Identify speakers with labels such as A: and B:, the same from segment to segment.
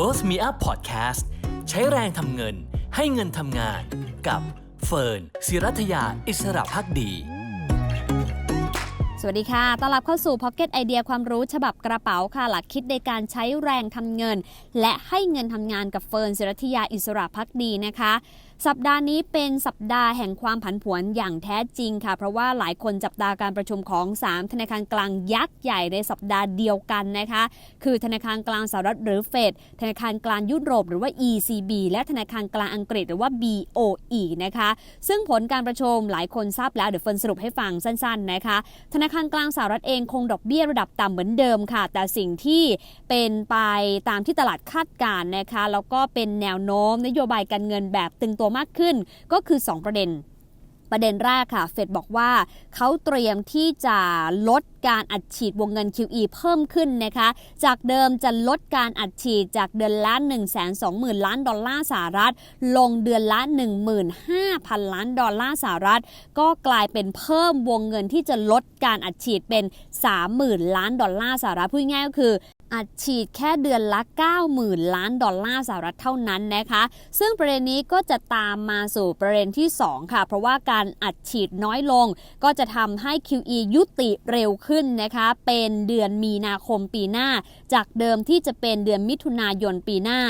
A: Worth Me Up Podcast ใช้แรงทำเงินให้เงินทำงาน กับเฟิร์นศิรัทยาอิสระพักดี
B: สวัสดีค่ะ ต้อนรับเข้าสู่ Pocket ไอเดียความรู้ฉบับกระเป๋าค่ะ หลักคิดในการใช้แรงทำเงิน และให้เงินทำงานกับเฟิร์นศิรัทยาอิสระพักดีนะคะ สัปดาห์นี้เป็นสัปดาห์แห่งความผันผวนอย่างแท้จริงค่ะ เพราะว่าหลายคนจับตาการประชุมของ 3 ธนาคารกลางยักษ์ใหญ่ในสัปดาห์เดียวกันนะคะ คือธนาคารกลางสหรัฐหรือเฟดธนาคารกลางยุโรปหรือว่า ECB และธนาคารกลางอังกฤษหรือว่า BOE นะคะ ซึ่งผลการประชุมหลายคนทราบแล้วเดี๋ยวเฟินสรุปให้ฟังสั้นๆนะคะ ธนาคารกลางสหรัฐเองคงดอกเบี้ยระดับต่ำเหมือนเดิมค่ะ แต่สิ่งที่เป็นไปตามที่ตลาดคาดการณ์นะคะแล้วก็เป็นแนวโน้มนโยบายการเงินแบบตึงตัวมากขึ้น ก็คือ 2 ประเด็น ประเด็นแรกค่ะ เฟดบอกว่าเขาเตรียมที่จะลดการอัดฉีดวงเงิน QE เพิ่มขึ้นนะคะ จากเดิมจะลดการอัดฉีดจากเดือนละ 1 2 0 0 0 0 ล้านดอลลาร์สหรัฐ ลงเดือนละ 15,000 ล้านดอลลาร์สหรัฐ ก็กลายเป็นเพิ่มวงเงินที่จะลดการอัดฉีดเป็น 30,000 ล้านดอลลาร์สหรัฐ พูดง่ายก็คือ อัดฉีดแค่เดือนละ 90,000 ล้านดอลลาร์สหรัฐเท่านั้นนะคะ ซึ่งประเด็นนี้ก็จะตามมาสู่ประเด็นที่ 2 ค่ะ เพราะว่าการอัดฉีดน้อยลง ก็จะทำให้ QE ยุติเร็วขึ้นนะคะ เป็นเดือนมีนาคมปีหน้า จากเดิมที่จะเป็นเดือนมิถุนายนปีหน้า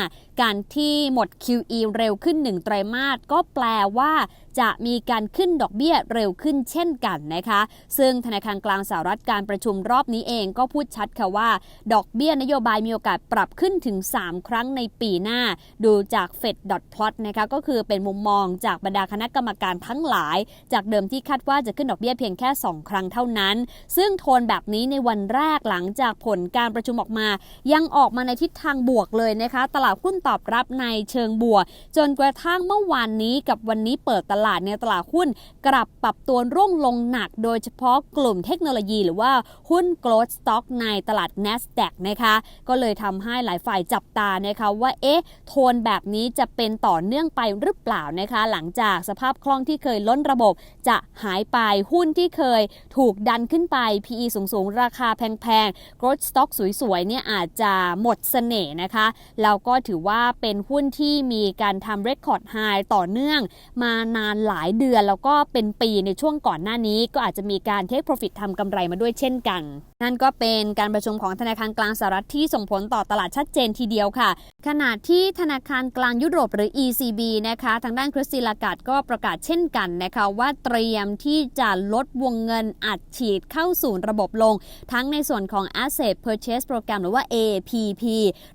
B: การที่หมด QE เร็วขึ้น 1 ไตรมาสก็แปลว่า จะมีการขึ้นดอกเบี้ยเร็วขึ้นเช่นกันนะคะ ซึ่งธนาคารกลางสหรัฐการประชุมรอบนี้เองก็พูดชัดค่ะว่า ดอกเบี้ยนโยบายมีโอกาสปรับขึ้นถึง 3 ครั้งในปีหน้า ดูจาก Fed Plot นะคะก็คือเป็นมุมมองจากบรรดาคณะกรรมการทั้งหลาย จากเดิมที่คาดว่าจะขึ้นดอกเบี้ยเพียงแค่ 2 ครั้งเท่านั้น ซึ่งโทนแบบนี้ในวันแรกหลังจากผลการประชุมออกมา ยังออกมาในทิศทางบวกเลยนะคะ ตลาดหุ้นตอบรับในเชิงบวก จนกระทั่งเมื่อวานนี้กับวันนี้เปิดตลาดลาดในตลาดหุ้น กลับปรับตัวร่วงลงหนัก โดยเฉพาะกลุ่มเทคโนโลยีหรือว่าหุ้น growth stock ในตลาด NASDAQ นะคะก็เลยทำให้หลายฝ่ายจับตานะคะว่าเอ๊ะโทนแบบนี้จะเป็นต่อเนื่องไปหรือเปล่านะคะ หลังจากสภาพคล่องที่เคยล้นระบบจะหายไปหุ้นที่เคยถูกดันขึ้นไป PE สูงๆ ราคาแพงๆ growth stock สวยๆเนี่ยอาจจะหมดเสน่ห์นะคะแล้วก็ถือว่าเป็นหุ้นที่มีการทำ record high ต่อเนื่อง มานานหลายเดือนแล้วก็เป็นปีในช่วงก่อนหน้านี้ ก็อาจจะมีการเทคโปรฟิตทำกำไรมาด้วยเช่นกันนั่นก็เป็นการประชุมของธนาคารกลางสหรัฐที่ส่งผลต่อตลาดชัดเจนทีเดียวค่ะ ขณะที่ธนาคารกลางยุโรปหรือ ECB นะคะ ทางด้านคริสติลากาดก็ประกาศเช่นกันนะคะ ว่าเตรียมที่จะลดวงเงินอัดฉีดเข้าสู่ระบบลง ทั้งในส่วนของ Asset Purchase Program หรือว่า APP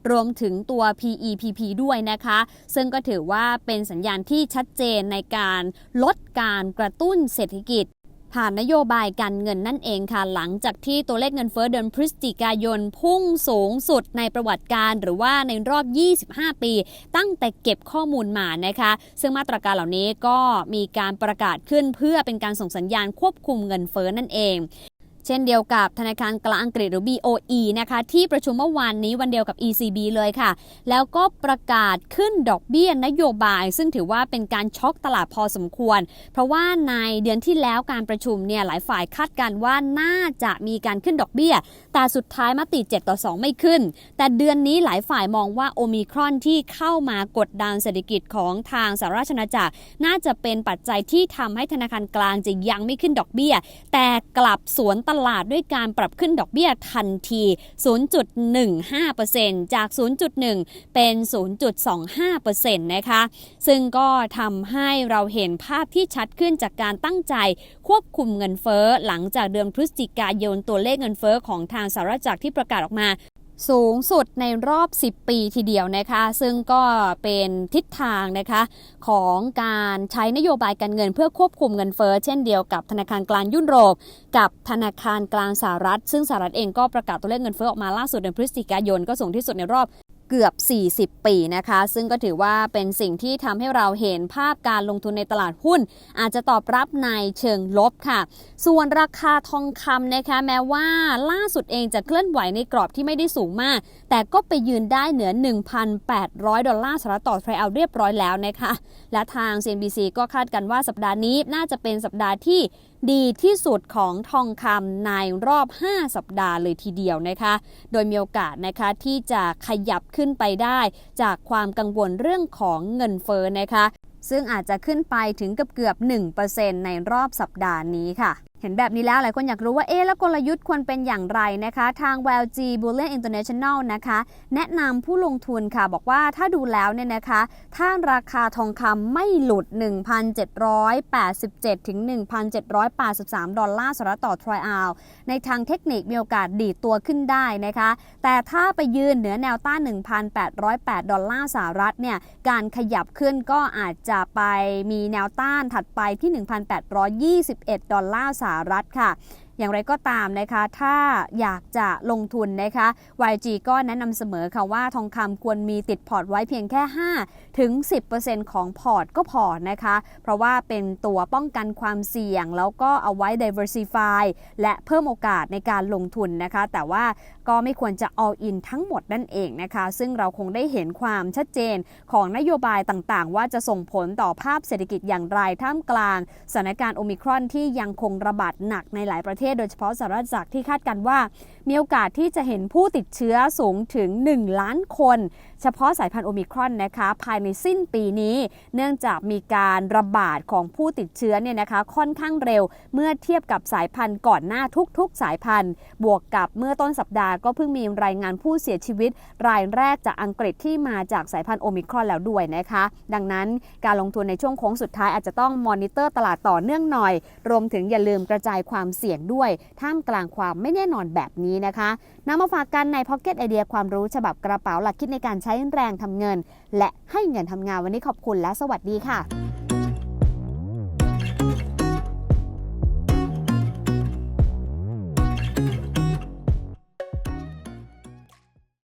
B: รวมถึงตัว PEPP ด้วยนะคะ ซึ่งก็ถือว่าเป็นสัญญาณที่ชัดเจนในการลดการกระตุ้นเศรษฐกิจ ผ่านนโยบายการเงินนั่นเองค่ะ หลังจากที่ตัวเลขเงินเฟ้อเดือนพฤศจิกายนพุ่งสูงสุดในประวัติการหรือว่าในรอบ 25 ปี ตั้งแต่เก็บข้อมูลมานะคะ ซึ่งมาตรการเหล่านี้ก็มีการประกาศขึ้นเพื่อเป็นการส่งสัญญาณควบคุมเงินเฟ้อนั่นเอง เช่นเดียวกับธนาคารกลางอังกฤษหรือ BOE นะคะที่ประชุมเมื่อวานนี้วันเดียวกับ ECB เลยค่ะ แล้วก็ประกาศขึ้นดอกเบี้ยนโยบาย ซึ่งถือว่าเป็นการช็อกตลาดพอสมควร เพราะว่าในเดือนที่แล้วการประชุมเนี่ยหลายฝ่ายคาดการณ์ว่าน่าจะมีการขึ้นดอกเบี้ย แต่สุดท้ายมติ 7 ต่อ 2 ไม่ขึ้น แต่เดือนนี้หลายฝ่ายมองว่าโอมิครอนที่เข้ามากดดันเศรษฐกิจของทางสหราชอาณาจักร น่าจะเป็นปัจจัยที่ทำให้ธนาคารกลางจะยังไม่ขึ้นดอกเบี้ย แต่กลับสวนตลาดด้วยการปรับขึ้นดอกเบี้ยทันที 0.15%จาก 0.1 เป็น 0.25%นะคะ ซึ่งก็ทำให้เราเห็นภาพที่ชัดขึ้นจากการตั้งใจควบคุมเงินเฟ้อหลังจากเดือนพฤศจิกายนตัวเลขเงินเฟ้อของทางสหรัฐจากที่ประกาศออกมา สูงสุดในรอบ 10 ปีทีเดียวนะคะ ซึ่งก็เป็นทิศทางนะคะของการใช้นโยบายการเงินเพื่อควบคุมเงินเฟ้อเช่นเดียวกับธนาคารกลางยุโรป กับธนาคารกลางสหรัฐ ซึ่งสหรัฐเองก็ประกาศตัวเลขเงินเฟ้อออกมาล่าสุดในพฤศจิกายนก็สูงที่สุดในรอบ เกือบ 40 ปีนะคะ ซึ่งก็ถือว่าเป็นสิ่งที่ทำให้เราเห็นภาพการลงทุนในตลาดหุ้น อาจจะตอบรับในเชิงลบค่ะ ส่วนราคาทองคำนะคะ แม้ว่าล่าสุดเองจะเคลื่อนไหวในกรอบที่ไม่ได้สูงมาก แต่ก็ไปยืนได้เหนือ 1,800 ดอลลาร์สหรัฐต่อทรัลเรียบร้อยแล้วนะคะ และทาง CNBC ก็คาดกันว่าสัปดาห์นี้น่าจะเป็นสัปดาห์ที่ดีที่สุดของทองคำในรอบ 5 สัปดาห์เลยทีเดียวนะคะ โดยมีโอกาสนะคะที่จะขยับขึ้นขึ้นไปได้ จากความกังวลเรื่องของเงินเฟ้อนะคะ ซึ่งอาจจะขึ้นไปถึงเกือบเกือบ 1%ในรอบสัปดาห์นี้ค่ะ เห็นแบบนี้แล้วหลายคนอยากรู้ว่าเอ๊ะแล้วกลยุทธ์ควรเป็นอย่างไรนะคะ ทาง WLG Bullion International นะคะ แนะนำผู้ลงทุนค่ะ บอกว่าถ้าดูแล้วเนี่ยนะคะ ถ้าราคาทองคำไม่หลุด 1,787 ถึง 1,783 ดอลลาร์สหรัฐต่อทรอยอาวในทางเทคนิคมีโอกาสดีดตัวขึ้นได้นะคะ แต่ถ้าไปยืนเหนือแนวต้าน 1,808 ดอลลาร์สหรัฐเนี่ย การขยับขึ้นก็อาจจะไปมีแนวต้านถัดไปที่ 1,821 ดอลลาร์สหหรัฐค่ะ อย่างไรก็ตามนะคะถ้าอยากจะลงทุนนะคะ YG ก็แนะนำเสมอค่ะว่าทองคำควรมีติดพอร์ตไว้เพียงแค่ 5 ถึง 10%ของพอร์ตก็พอนะคะ เพราะว่าเป็นตัวป้องกันความเสี่ยง แล้วก็เอาไว้ diversify และเพิ่มโอกาสในการลงทุนนะคะ แต่ว่าก็ไม่ควรจะ all in ทั้งหมดนั่นเองนะคะ ซึ่งเราคงได้เห็นความชัดเจนของนโยบายต่างๆ ว่าจะส่งผลต่อภาพเศรษฐกิจอย่างไรท่ามกลางสถานการณ์โอมิครอนที่ยังคงระบาดหนักในหลายประเทศโดยเฉพาะสหรัฐจากที่คาดกันว่า มีโอกาสที่จะเห็นผู้ติดเชื้อสูงถึง 1 ล้านคน เฉพาะสายพันธุ์โอมิครอนนะคะภายในสิ้นปีนี้ เนื่องจากมีการระบาดของผู้ติดเชื้อเนี่ยนะคะค่อนข้างเร็ว เมื่อเทียบกับสายพันธุ์ก่อนหน้าทุกๆ สายพันธุ์ บวกกับเมื่อต้นสัปดาห์ก็เพิ่งมีรายงานผู้เสียชีวิต รายแรกจากอังกฤษที่มาจากสายพันธุ์โอมิครอนแล้วด้วยนะคะ ดังนั้นการลงทุนในช่วงโค้งสุดท้ายอาจจะต้องมอนิเตอร์ตลาดต่อเนื่องหน่อย รวมถึงอย่าลืมกระจายความเสี่ยงด้วยท่ามกลางความไม่แน่นอนแบบนี้นะคะนำมาฝากกันในพ็อกเก็ตไอเดียความรู้ฉบับกระเป๋าหลักคิดในการใช้แรงทำเงิน และให้เงินทำงานวันนี้ขอบคุณและสวัสดีค่ะ